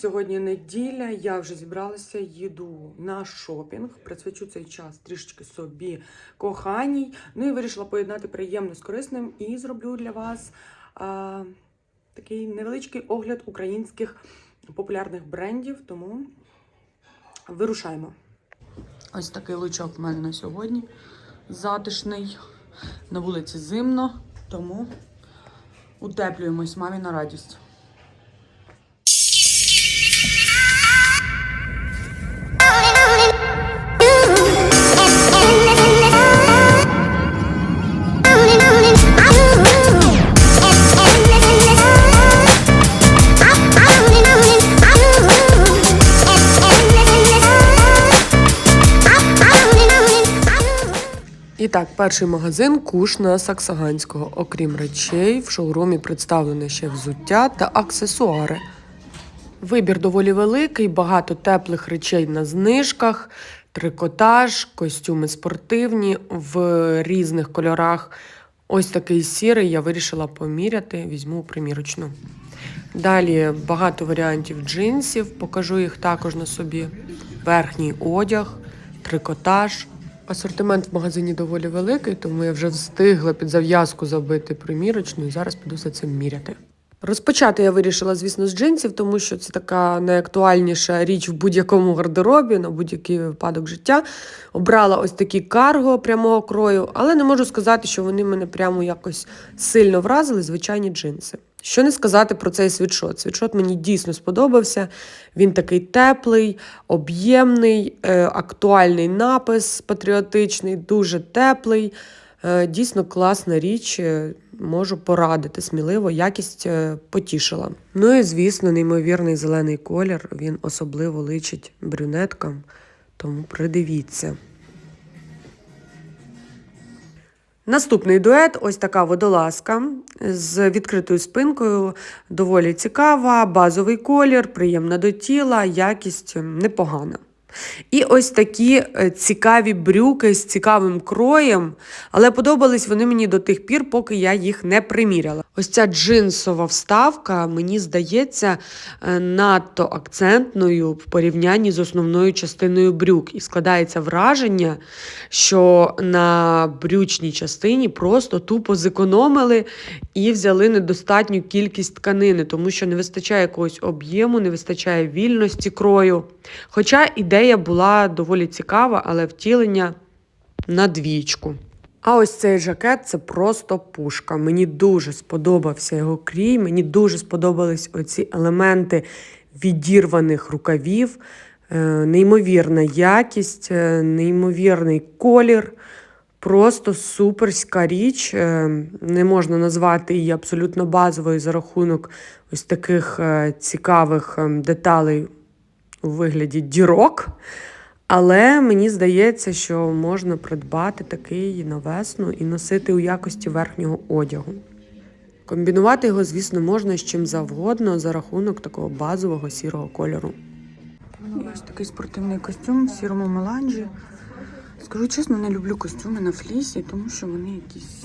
Сьогодні неділя. Я вже зібралася, їду на шопінг. Присвячу цей час трішечки собі коханій. Ну і вирішила поєднати приємне з корисним і зроблю для вас а, такий невеличкий огляд українських популярних брендів. Тому вирушаємо. Ось такий лучок в мене на сьогодні. Затишний. На вулиці зимно, тому утеплюємось мамі на радість. Так, перший магазин Куш на Саксаганського. Окрім речей, в шоурумі представлене ще взуття та аксесуари. Вибір доволі великий, багато теплих речей на знижках, трикотаж, костюми спортивні в різних кольорах. Ось такий сірий я вирішила поміряти, візьму примірочну. Далі багато варіантів джинсів, покажу їх також на собі. Верхній одяг, трикотаж. Асортимент в магазині доволі великий, тому я вже встигла під зав'язку забити примірочну і зараз піду за цим міряти. Розпочати я вирішила, звісно, з джинсів, тому що це така найактуальніша річ в будь-якому гардеробі, на будь-який випадок життя. Обрала ось такі карго прямого крою, але не можу сказати, що вони мене прямо якось сильно вразили, звичайні джинси. Що не сказати про цей світшот? Світшот мені дійсно сподобався. Він такий теплий, об'ємний, е, актуальний напис патріотичний, дуже теплий. Е, Дійсно класна річ. е, Можу порадити сміливо, якість потішила. Ну і звісно, неймовірний зелений колір. Він особливо личить брюнеткам, тому придивіться. Наступний дует ось така водолазка з відкритою спинкою, доволі цікава, базовий колір, приємна до тіла, якість непогана. І ось такі е, цікаві брюки з цікавим кроєм, але подобались вони мені до тих пір, поки я їх не приміряла. Ось ця джинсова вставка, мені здається, е, надто акцентною в порівнянні з основною частиною брюк. І складається враження, що на брючній частині просто тупо зекономили і взяли недостатню кількість тканини, тому що не вистачає якогось об'єму, не вистачає вільності крою. Хоча ідея була доволі цікава, але втілення на двічку. А ось цей жакет це просто пушка. Мені дуже сподобався його крій, мені дуже сподобались оці елементи відірваних рукавів, Е, неймовірна якість, е, неймовірний колір. Просто суперська річ. Е, Не можна назвати її абсолютно базовою за рахунок ось таких цікавих е, деталей у вигляді дірок. Але мені здається, що можна придбати такий на весну і носити у якості верхнього одягу. Комбінувати його, звісно, можна з чим завгодно за рахунок такого базового сірого кольору. Ось такий спортивний костюм в сірому меланжі. Скажу чесно, не люблю костюми на флісі, тому що вони якісь,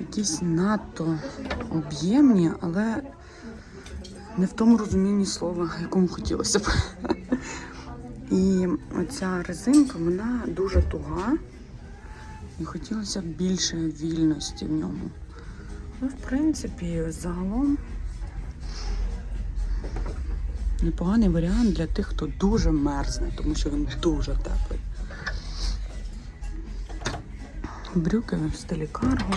якісь надто об'ємні, але не в тому розумінні слова, якому хотілося б. І оця резинка, вона дуже туга. І хотілося б більше вільності в ньому. Ну, в принципі, загалом непоганий варіант для тих, хто дуже мерзне, тому що він дуже теплий. Брюки в стилі карго.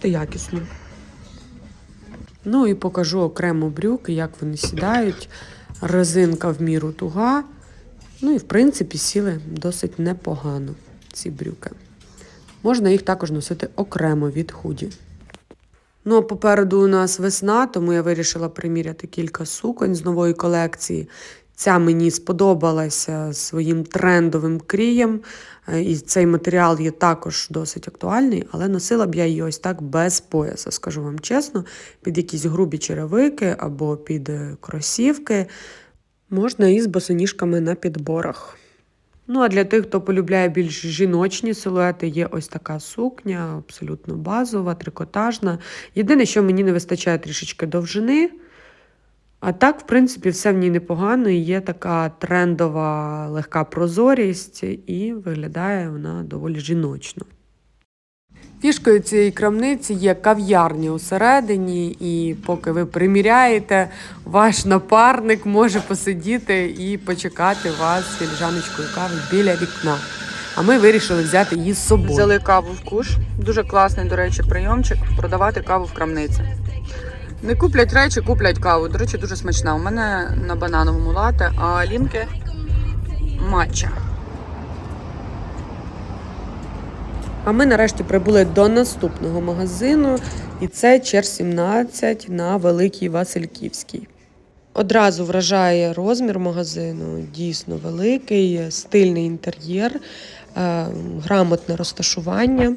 Пошити якісно. Ну і покажу окремо брюки, як вони сідають. Резинка в міру туга. Ну і в принципі сіли досить непогано ці брюки. Можна їх також носити окремо від худі. Ну, а попереду у нас весна, тому я вирішила приміряти кілька суконь з нової колекції. Ця мені сподобалася своїм трендовим крієм. Е, І цей матеріал є також досить актуальний, але носила б я її ось так без пояса, скажу вам чесно, під якісь грубі черевики або під е, кросівки. Можна і з босоніжками на підборах. Ну, а для тих, хто полюбляє більш жіночні силуети, є ось така сукня, абсолютно базова, трикотажна. Єдине, що мені не вистачає трішечки довжини. А так, в принципі, все в ній непогано. і Є така трендова легка прозорість, і виглядає вона доволі жіночно. Фішкою цієї крамниці є кав'ярня усередині, і поки ви приміряєте, ваш напарник може посидіти і почекати вас з філіжаночкою кави біля вікна. А ми вирішили взяти її з собою. Взяли каву в куш. Дуже класний, до речі, прийомчик продавати каву в крамниці. Не куплять речі, куплять каву. До речі, дуже смачна. У мене на банановому лате, а Алінки матча. А ми нарешті прибули до наступного магазину, і це Чер 17 на Великій Васильківській. Одразу вражає розмір магазину, дійсно великий, стильний інтер'єр, е, грамотне розташування.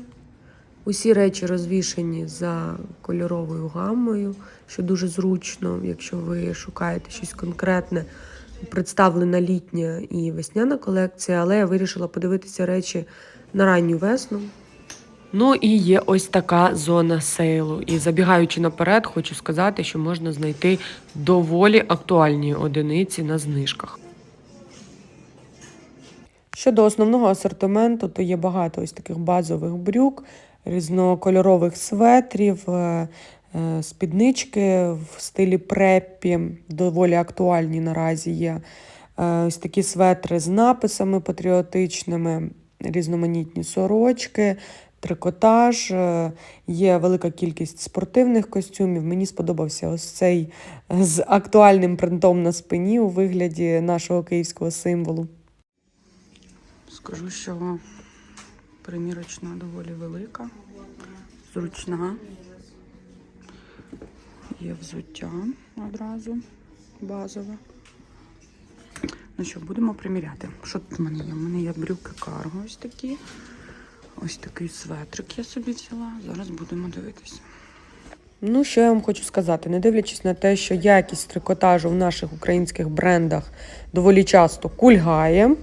Усі речі розвішені за кольоровою гаммою, що дуже зручно, якщо ви шукаєте щось конкретне. Представлена літня і весняна колекція, але я вирішила подивитися речі на ранню весну. Ну і є ось така зона сейлу. І забігаючи наперед, хочу сказати, що можна знайти доволі актуальні одиниці на знижках. Щодо основного асортименту, то є багато ось таких базових брюк, різнокольорових светрів, е, е, спіднички в стилі преппі, доволі актуальні наразі є. Е, Ось такі светри з написами патріотичними, різноманітні сорочки, трикотаж. Є велика кількість спортивних костюмів. Мені сподобався ось цей з актуальним принтом на спині у вигляді нашого київського символу. Скажу, що примірочна доволі велика, зручна. Є взуття одразу базове. Ну що, будемо приміряти. Що тут в мене є? У мене є брюки карго ось такі. Ось такий светрик я собі взяла. Зараз будемо дивитися. Ну, що я вам хочу сказати, не дивлячись на те, що якість трикотажу в наших українських брендах доволі часто кульгає.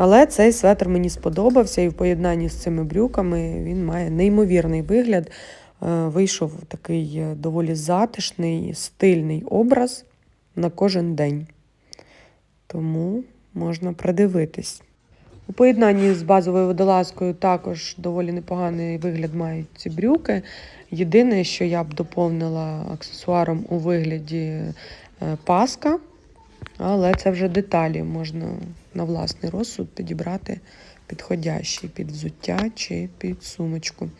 Але цей светр мені сподобався, і в поєднанні з цими брюками він має неймовірний вигляд. Е, Вийшов такий е, доволі затишний, стильний образ на кожен день. Тому можна придивитись. У поєднанні з базовою водолазкою також доволі непоганий вигляд мають ці брюки. Єдине, що я б доповнила аксесуаром у вигляді е, паска, але це вже деталі можна на власний розсуд підібрати підходящий під взуття чи під сумочку.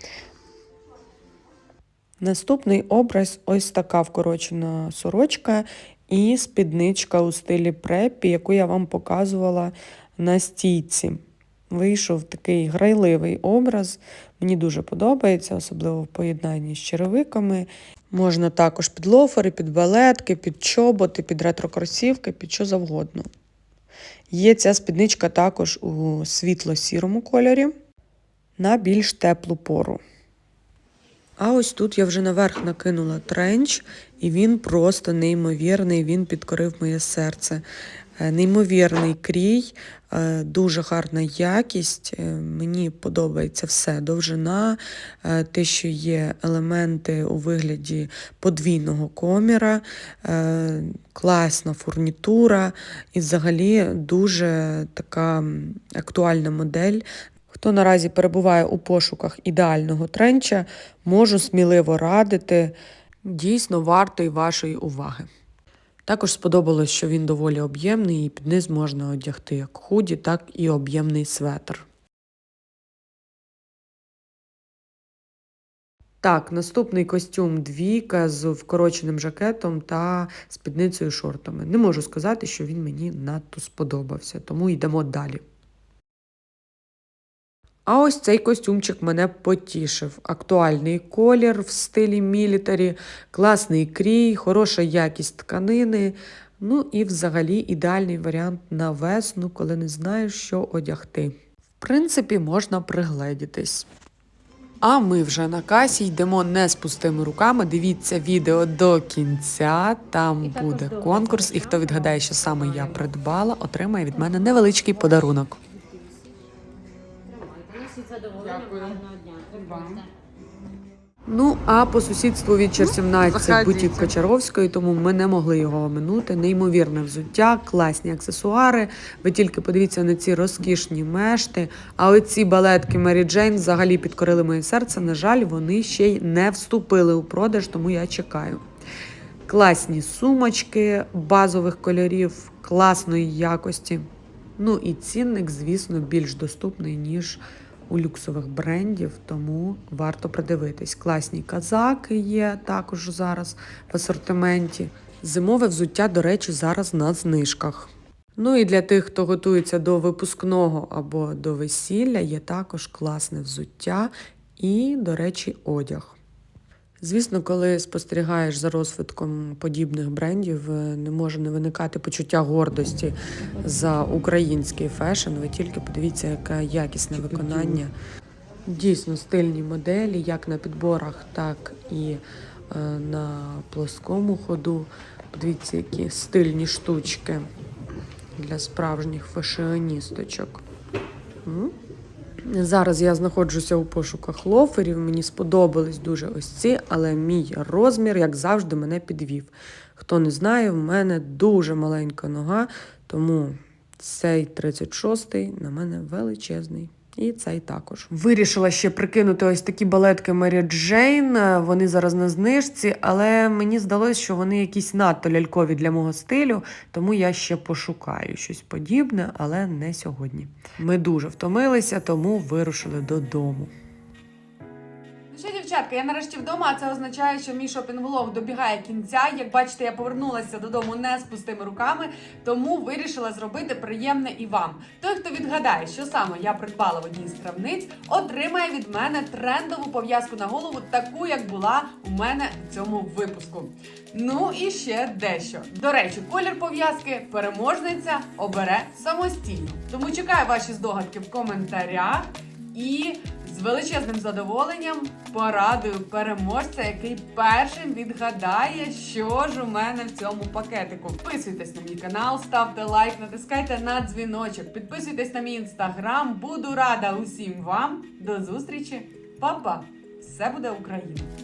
Наступний образ ось така вкорочена сорочка і спідничка у стилі препі, яку я вам показувала на стійці. Вийшов такий грайливий образ. Мені дуже подобається, особливо в поєднанні з черевиками. Можна також під лофери, під балетки, під чоботи, під ретро-кросівки, під що завгодно. Є ця спідничка також у світло-сірому кольорі на більш теплу пору. А ось тут я вже наверх накинула тренч, і він просто неймовірний, він підкорив моє серце. Е, Неймовірний крій, е, дуже гарна якість. е, Мені подобається все. Довжина, те, що є елементи у вигляді подвійного коміра, класна фурнітура і взагалі дуже така актуальна модель. Хто наразі перебуває у пошуках ідеального тренча, можу сміливо радити. Дійсно вартий вашої уваги. Також сподобалось, що він доволі об'ємний, і під низ можна одягти як худі, так і об'ємний светр. Так, наступний костюм двійка з вкороченим жакетом та спідницею шортами. Не можу сказати, що він мені надто сподобався, тому йдемо далі. А ось цей костюмчик мене потішив. Актуальний колір в стилі мілітарі, класний крій, хороша якість тканини. Ну і взагалі ідеальний варіант на весну, коли не знаєш, що одягти. В принципі, можна пригледітись. А ми вже на касі йдемо не з пустими руками. Дивіться відео до кінця. Там буде конкурс, і хто відгадає, що саме я придбала, отримає від мене невеличкий подарунок. Носіть задоволення, гарного дня. Ну а по сусідству від Чер 17 заходіть. бутік Кочаровської, тому ми не могли його оминути. Неймовірне взуття, класні аксесуари. Ви тільки подивіться на ці розкішні мешти. А оці балетки Мері Джейн взагалі підкорили моє серце. На жаль, вони ще й не вступили у продаж, тому я чекаю. Класні сумочки базових кольорів, класної якості. Ну і цінник, звісно, більш доступний, ніж у люксових брендів, тому варто придивитись. Класні казаки є також зараз в асортименті. Зимове взуття, до речі, зараз на знижках. Ну і для тих, хто готується до випускного або до весілля, є також класне взуття і, до речі, одяг. Звісно, коли спостерігаєш за розвитком подібних брендів, е, не може не виникати почуття гордості за український фешн. Ви тільки подивіться, яке якісне виконання. Дійсно стильні моделі, як на підборах, так і е, на плоскому ходу. Подивіться, які стильні штучки для справжніх фешіоністочок. Зараз я знаходжуся у пошуках лоферів. Мені сподобались дуже ось ці, але мій розмір, як завжди, мене підвів. Хто не знає, в мене дуже маленька нога, тому цей 36-й на мене величезний. І цей також. Вирішила ще прикинути ось такі балетки Мері Джейн. Е, Вони зараз на знижці, але мені здалося, що вони якісь надто лялькові для мого стилю, тому я ще пошукаю щось подібне, але не сьогодні. Ми дуже втомилися, тому вирушили додому. Дівчатка, я нарешті вдома, це означає, що мій шопінг-влог добігає кінця. Як бачите, я повернулася додому не з пустими руками, тому вирішила зробити приємне і вам. Той, хто відгадає, що саме я придбала в одній з крамниць, отримає від мене трендову пов'язку на голову, таку як була у мене в цьому випуску. Ну і ще дещо. До речі, колір пов'язки переможниця обере самостійно. Тому чекаю ваші здогадки в коментарях і з величезним задоволенням порадую переможця, який першим відгадає, що ж у мене в цьому пакетику. Підписуйтесь на мій канал, ставте лайк, натискайте на дзвіночок, підписуйтесь на мій інстаграм. Буду рада усім вам. До зустрічі, Па-па! Все буде Україна!